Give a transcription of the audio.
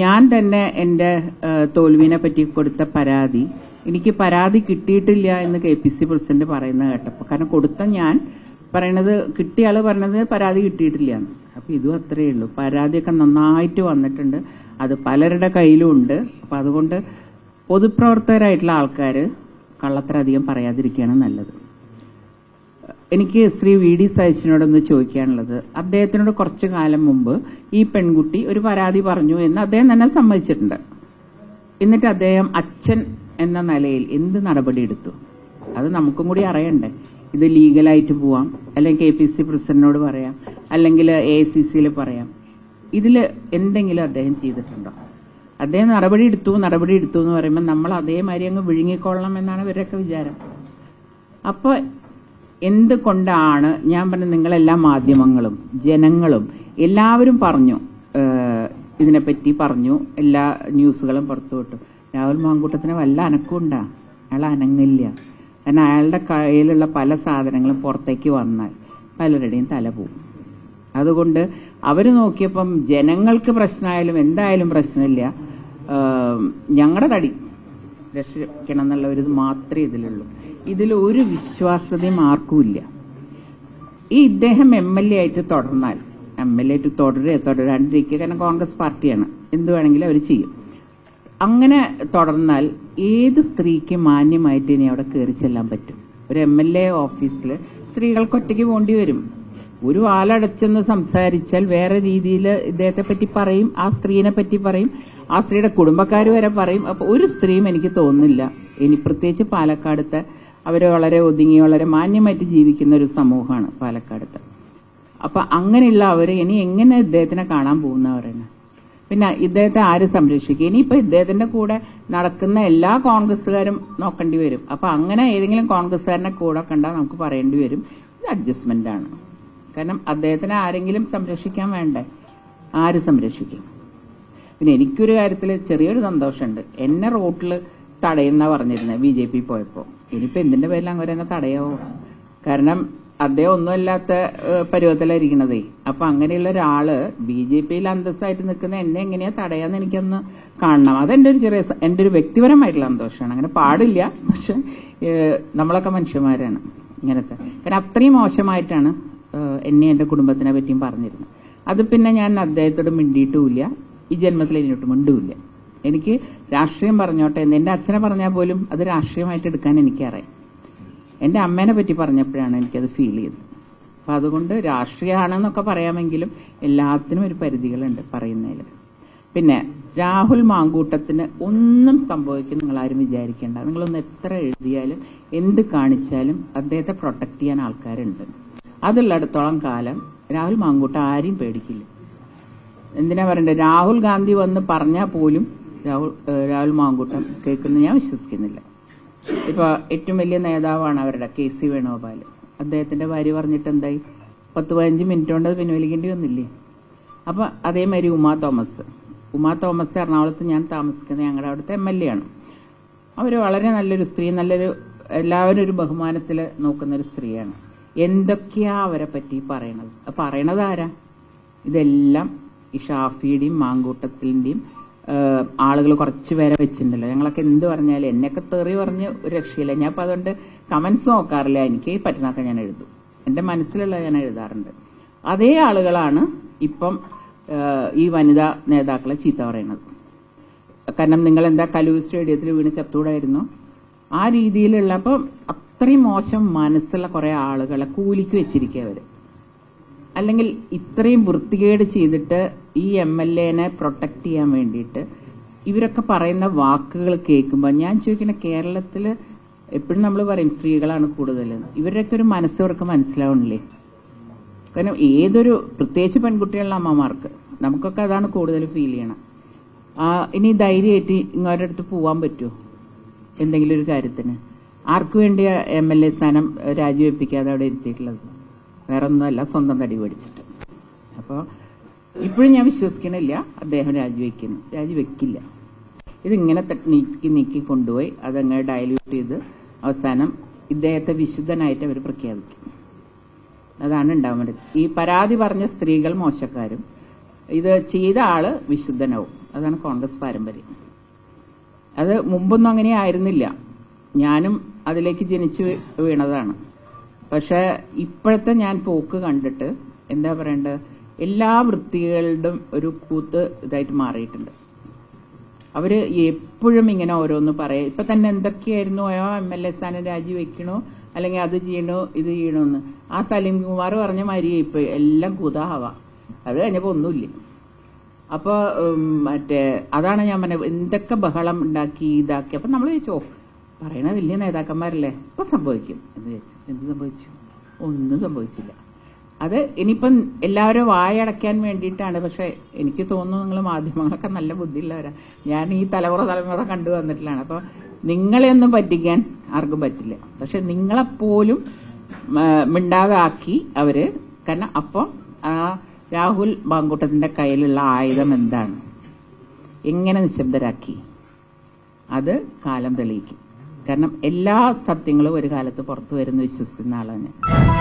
ഞാൻ തന്നെ എന്റെ തോൽവിനെ പറ്റി കൊടുത്ത പരാതി എനിക്ക് പരാതി കിട്ടിയിട്ടില്ല എന്ന് കെ പി സി പ്രസിഡന്റ് പറയുന്നത് കേട്ടപ്പോൾ കാരണം കൊടുത്ത ഞാൻ പറയണത് കിട്ടിയ ആൾ പരാതി കിട്ടിയിട്ടില്ല എന്ന്. അപ്പൊ ഇതും അത്രയേ ഉള്ളൂ. പരാതിയൊക്കെ നന്നായിട്ട് വന്നിട്ടുണ്ട്. അത് പലരുടെ കയ്യിലും ഉണ്ട്. അപ്പൊ അതുകൊണ്ട് പൊതുപ്രവർത്തകരായിട്ടുള്ള ആൾക്കാർ കള്ളത്തരധികം പറയാതിരിക്കുകയാണ് നല്ലത്. എനിക്ക് ശ്രീ വി ഡി സതീശനോടൊന്ന് ചോദിക്കാനുള്ളത്. അദ്ദേഹത്തിനോട് കുറച്ചു കാലം മുമ്പ് ഈ പെൺകുട്ടി ഒരു പരാതി പറഞ്ഞു എന്ന് അദ്ദേഹം തന്നെ സമ്മതിച്ചിട്ടുണ്ട്. എന്നിട്ട് അദ്ദേഹം അച്ഛൻ എന്ന നിലയിൽ എന്ത് നടപടി എടുത്തു? അത് നമുക്കും കൂടി അറിയണ്ടേ. ഇത് ലീഗലായിട്ട് പോവാം. അല്ലെങ്കിൽ കെ പി സി പ്രസിഡന്റിനോട് പറയാം. അല്ലെങ്കിൽ എ സി സിയിൽ പറയാം. ഇതിൽ എന്തെങ്കിലും അദ്ദേഹം ചെയ്തിട്ടുണ്ടോ? അദ്ദേഹം നടപടി എടുത്തു നടപടി എടുത്തു എന്ന് പറയുമ്പോൾ നമ്മൾ അതേമാതിരി അങ്ങ് വിഴുങ്ങിക്കൊള്ളണം എന്നാണ് ഇവരൊക്കെ വിചാരം. അപ്പോൾ എന്തുകൊണ്ടാണ് ഞാൻ പറഞ്ഞ നിങ്ങളെല്ലാ മാധ്യമങ്ങളും ജനങ്ങളും എല്ലാവരും പറഞ്ഞു ഇതിനെപ്പറ്റി പറഞ്ഞു എല്ലാ ന്യൂസുകളും പുറത്തു വിട്ടു. രാഹുൽ മാങ്കൂട്ടത്തിന് വല്ല അനക്കമുണ്ടാ അയാൾ അനങ്ങില്ല. കാരണം അയാളുടെ കയ്യിലുള്ള പല സാധനങ്ങളും പുറത്തേക്ക് വന്നാൽ പലരുടെയും തല പോവും. അതുകൊണ്ട് അവർ നോക്കിയപ്പം ജനങ്ങൾക്ക് പ്രശ്നമായാലും എന്തായാലും പ്രശ്നമില്ല. ഞങ്ങളുടെ തടി രക്ഷിക്കണം എന്നുള്ള ഒരു മാത്രമേ ഇതിലുള്ളൂ. ഇതിൽ ഒരു വിശ്വാസ്യതയും ആർക്കുമില്ല. ഈ ഇദ്ദേഹം എം എൽ എ ആയിട്ട് തുടർന്നാൽ എം എൽ എ ആയിട്ട് തുടരുക തുടരാണ്ടിരിക്കുക കാരണം കോൺഗ്രസ് പാർട്ടിയാണ്. എന്ത് വേണമെങ്കിലും അവർ ചെയ്യും. അങ്ങനെ തുടർന്നാൽ ഏത് സ്ത്രീക്ക് മാന്യമായിട്ട് ഇനി അവിടെ കയറി ചെല്ലാൻ പറ്റും? ഒരു എം എൽ എ ഓഫീസിൽ സ്ത്രീകൾക്ക് ഒറ്റയ്ക്ക് പോകേണ്ടി വരും. ഒരു ആളടച്ചെന്ന് സംസാരിച്ചാൽ വേറെ രീതിയിൽ ഇദ്ദേഹത്തെ പറ്റി പറയും ആ സ്ത്രീനെ പറ്റി പറയും ആ സ്ത്രീയുടെ കുടുംബക്കാർ വരെ പറയും. അപ്പൊ ഒരു സ്ത്രീയും എനിക്ക് തോന്നുന്നില്ല. ഇനി പ്രത്യേകിച്ച് പാലക്കാടത്തെ അവർ വളരെ ഒതുങ്ങി വളരെ മാന്യമായിട്ട് ജീവിക്കുന്ന ഒരു സമൂഹമാണ് പാലക്കാടത്ത്. അപ്പൊ അങ്ങനെയുള്ള അവർ ഇനി എങ്ങനെ ഇദ്ദേഹത്തിനെ കാണാൻ പോകുന്നവരാണ് പിന്നെ ഇദ്ദേഹത്തെ ആര് സംരക്ഷിക്കും? ഇനിയിപ്പോ ഇദ്ദേഹത്തിന്റെ കൂടെ നടക്കുന്ന എല്ലാ കോൺഗ്രസ്സുകാരും നോക്കേണ്ടി വരും. അപ്പൊ അങ്ങനെ ഏതെങ്കിലും കോൺഗ്രസ്സുകാരനെ കൂടെ കണ്ടാൽ നമുക്ക് പറയേണ്ടി വരും. ഇത് അഡ്ജസ്റ്റ്മെന്റ് ആണ്. കാരണം അദ്ദേഹത്തിനെ ആരെങ്കിലും സംരക്ഷിക്കാൻ വേണ്ടേ? ആര് സംരക്ഷിക്കും? പിന്നെ എനിക്കൊരു കാര്യത്തിൽ ചെറിയൊരു സന്തോഷമുണ്ട്. എന്നെ റോട്ടിൽ തടയുന്ന പറഞ്ഞിരുന്നത് ബി ജെ പി പോയപ്പോൾ ഇനിയിപ്പോൾ എന്തിന്റെ പേരിൽ അങ്ങനെ എന്നെ തടയാവോ? കാരണം അദ്ദേഹം ഒന്നുമല്ലാത്ത പരുവത്തിലായിരിക്കണതേ. അപ്പൊ അങ്ങനെയുള്ള ഒരാൾ ബി ജെ പിയിൽ അന്തസ്സായിട്ട് നിൽക്കുന്ന എന്നെ എങ്ങനെയാ തടയാന്ന് എനിക്കൊന്ന് കാണണം. അതെന്റെ ഒരു ചെറിയ എന്റെ ഒരു വ്യക്തിപരമായിട്ടുള്ള സന്തോഷമാണ്. അങ്ങനെ പാടില്ല പക്ഷെ നമ്മളൊക്കെ മനുഷ്യന്മാരാണ് ഇങ്ങനത്തെ. കാരണം അത്രയും മോശമായിട്ടാണ് എന്നെ എന്റെ കുടുംബത്തിനെ പറ്റിയും പറഞ്ഞിരുന്നത്. അത് പിന്നെ ഞാൻ അദ്ദേഹത്തോട് മിണ്ടിയിട്ടുമില്ല. ഈ ജന്മത്തിൽ ഇനിയോട്ട് മിണ്ടുമില്ല എനിക്ക് രാഷ്ട്രീയം പറഞ്ഞോട്ടെ എന്ന് എന്റെ അച്ഛനെ പറഞ്ഞാൽ പോലും അത് രാഷ്ട്രീയമായിട്ട് എടുക്കാൻ എനിക്കറിയാം. എന്റെ അമ്മേനെ പറ്റി പറഞ്ഞപ്പോഴാണ് എനിക്കത് ഫീൽ ചെയ്തത്. അപ്പൊ അതുകൊണ്ട് രാഷ്ട്രീയമാണെന്നൊക്കെ പറയാമെങ്കിലും എല്ലാത്തിനും ഒരു പരിധികളുണ്ട് പറയുന്നതിൽ. പിന്നെ രാഹുൽ മാങ്കൂട്ടത്തിന് ഒന്നും സംഭവിക്കും നിങ്ങൾ ആരും വിചാരിക്കേണ്ട. നിങ്ങളൊന്ന് എത്ര എഴുതിയാലും എന്ത് കാണിച്ചാലും അദ്ദേഹത്തെ പ്രൊട്ടക്ട് ചെയ്യാൻ ആൾക്കാരുണ്ട്. അതുള്ളിടത്തോളം കാലം രാഹുൽ മാങ്കൂട്ട ആരെയും പേടിക്കില്ല. എന്തിനാ പറയണ്ടേ? രാഹുൽ ഗാന്ധി വന്ന് പറഞ്ഞാൽ പോലും രാഹുൽ രാഹുൽ മാങ്കൂട്ടം കേൾക്കുന്ന ഞാൻ വിശ്വസിക്കുന്നില്ല. ഇപ്പൊ ഏറ്റവും വലിയ നേതാവാണ് അവരുടെ കെ സി വേണുഗോപാൽ അദ്ദേഹത്തിന്റെ ഭാര്യ പറഞ്ഞിട്ട് എന്തായി? പത്ത് പതിനഞ്ച് മിനിറ്റ് കൊണ്ട് അത് പിൻവലിക്കേണ്ടി വന്നില്ലേ? അപ്പൊ അതേമാതിരി ഉമാ തോമസ്. ഉമാ തോമസ് എറണാകുളത്ത് ഞാൻ താമസിക്കുന്ന ഞങ്ങളുടെ അവിടുത്തെ എം എൽ എ ആണ്. അവർ വളരെ നല്ലൊരു സ്ത്രീ നല്ലൊരു എല്ലാവരും ഒരു ബഹുമാനത്തിൽ നോക്കുന്ന ഒരു സ്ത്രീയാണ്. എന്തൊക്കെയാ അവരെ പറ്റി പറയണത്? പറയണത് ആരാ? ഇതെല്ലാം ഈ ഷാഫിയുടെയും മാങ്കൂട്ടത്തിന്റെയും ആളുകൾ കുറച്ച് പേരെ വെച്ചിട്ടുണ്ടല്ലോ. ഞങ്ങളൊക്കെ എന്ത് പറഞ്ഞാലും എന്നെയൊക്കെ തെറി പറഞ്ഞ് ഒരു രക്ഷയില്ല. ഞാൻ അപ്പൊ അതുകൊണ്ട് കമന്റ്സ് നോക്കാറില്ല. എനിക്ക് പറ്റുന്നൊക്കെ ഞാൻ എഴുതും. എന്റെ മനസ്സിലുള്ള ഞാൻ എഴുതാറുണ്ട്. അതേ ആളുകളാണ് ഇപ്പം ഈ വനിതാ നേതാക്കളെ ചീത്ത പറയുന്നത്. കാരണം നിങ്ങൾ എന്താ കലൂർ സ്റ്റേഡിയത്തിൽ വീണ് ചത്തൂടായിരുന്നു ആ രീതിയിലുള്ള അപ്പം അത്രയും മോശം മനസ്സുള്ള കുറെ ആളുകളെ കൂലിക്ക് വെച്ചിരിക്കുക അവർ. അല്ലെങ്കിൽ ഇത്രയും വൃത്തികേട് ചെയ്തിട്ട് ഈ എം എൽ എനെ പ്രൊട്ടക്ട് ചെയ്യാൻ വേണ്ടിയിട്ട് ഇവരൊക്കെ പറയുന്ന വാക്കുകൾ കേൾക്കുമ്പോൾ ഞാൻ ചോദിക്കുന്ന കേരളത്തിൽ എപ്പോഴും നമ്മൾ പറയും സ്ത്രീകളാണ് കൂടുതൽ ഇവരുടെയൊക്കെ ഒരു മനസ്സ് ഇവർക്ക് മനസ്സിലാവണില്ലേ? കാരണം ഏതൊരു പ്രത്യേകിച്ച് പെൺകുട്ടികളുടെ അമ്മമാർക്ക് നമുക്കൊക്കെ അതാണ് കൂടുതൽ ഫീൽ ചെയ്യണം. ഇനി ധൈര്യമായിട്ട് ഇങ്ങോട്ട് അടുത്ത് പോവാൻ പറ്റുമോ എന്തെങ്കിലും ഒരു കാര്യത്തിന്. ആർക്കു വേണ്ടി എം എൽ എ സ്ഥാനം രാജിവെപ്പിക്കാതെ അവിടെ ഇരുത്തിയിട്ടുള്ളത്? വേറെ ഒന്നുമല്ല സ്വന്തം തടി മേടിച്ചിട്ട്. അപ്പോൾ ഇപ്പോഴും ഞാൻ വിശ്വസിക്കണില്ല അദ്ദേഹം രാജിവെക്കുന്നു. രാജിവെക്കില്ല. ഇതിങ്ങനെ നീക്കി നീക്കി കൊണ്ടുപോയി അതങ്ങനെ ഡയലൂട്ട് ചെയ്ത് അവസാനം ഇദ്ദേഹത്തെ വിശുദ്ധനായിട്ട് അവർ പ്രഖ്യാപിക്കും. അതാണ് ഉണ്ടാവേണ്ടത് ഈ പരാതി പറഞ്ഞ സ്ത്രീകൾ മോശക്കാരും ഇത് ചെയ്ത ആൾ വിശുദ്ധനാവും. അതാണ് കോൺഗ്രസ് പാരമ്പര്യം. അത് മുമ്പൊന്നും അങ്ങനെ ആയിരുന്നില്ല. ഞാനും അതിലേക്ക് ജനിച്ചു വീണതാണ്. പക്ഷെ ഇപ്പോഴത്തെ ഞാൻ പോക്ക് കണ്ടിട്ട് എന്താ പറയണ്ടത് എല്ലാ വൃത്തികളുടെയും ഒരു കൂത്ത് ഇതായിട്ട് മാറിയിട്ടുണ്ട്. അവർ എപ്പോഴും ഇങ്ങനെ ഓരോന്ന് പറയാം. ഇപ്പൊ തന്നെ എന്തൊക്കെയായിരുന്നു? ഓ എം എൽ എ സ്ഥാനം രാജിവെക്കണോ? അല്ലെങ്കിൽ അത് ചെയ്യണോ? ഇത് ചെയ്യണോന്ന്. ആ സലീം കുമാർ പറഞ്ഞ മാതിരി ഇപ്പൊ എല്ലാം കുതാഹവ അത് കഴിഞ്ഞപ്പോ ഒന്നുമില്ല. അപ്പൊ മറ്റേ അതാണ് ഞാൻ പറഞ്ഞത്. എന്തൊക്കെ ബഹളം ഉണ്ടാക്കി ഇതാക്കി. അപ്പൊ നമ്മൾ ചോദിച്ചോ പറയണ വലിയ നേതാക്കന്മാരല്ലേ? ഇപ്പൊ സംഭവിക്കും. എന്ന് ചോദിച്ചു എന്ത് സംഭവിച്ചു? ഒന്നും സംഭവിച്ചില്ല. അത് ഇനിയിപ്പം എല്ലാവരും വായടയ്ക്കാൻ വേണ്ടിയിട്ടാണ്. പക്ഷെ എനിക്ക് തോന്നുന്നു നിങ്ങൾ മാധ്യമങ്ങളൊക്കെ നല്ല ബുദ്ധിയുള്ളവരാ. ഞാൻ ഈ തലമുറ തലമുറ കണ്ടു വന്നിട്ടില്ലാണ് അപ്പൊ നിങ്ങളെയൊന്നും പറ്റിക്കാൻ ആർക്കും പറ്റില്ല. പക്ഷെ നിങ്ങളെപ്പോലും മിണ്ടാതാക്കി അവർ. കാരണം അപ്പം ആ രാഹുൽ മാങ്കൂട്ടത്തിന്റെ കയ്യിലുള്ള ആയുധം എന്താണ്? എങ്ങനെ നിശബ്ദരാക്കി? അത് കാലം തെളിയിക്കും. കാരണം എല്ലാ സത്യങ്ങളും ഒരു കാലത്ത് പുറത്തു വരുമെന്ന് വിശ്വസിക്കുന്ന ആളാണ് ഞാൻ.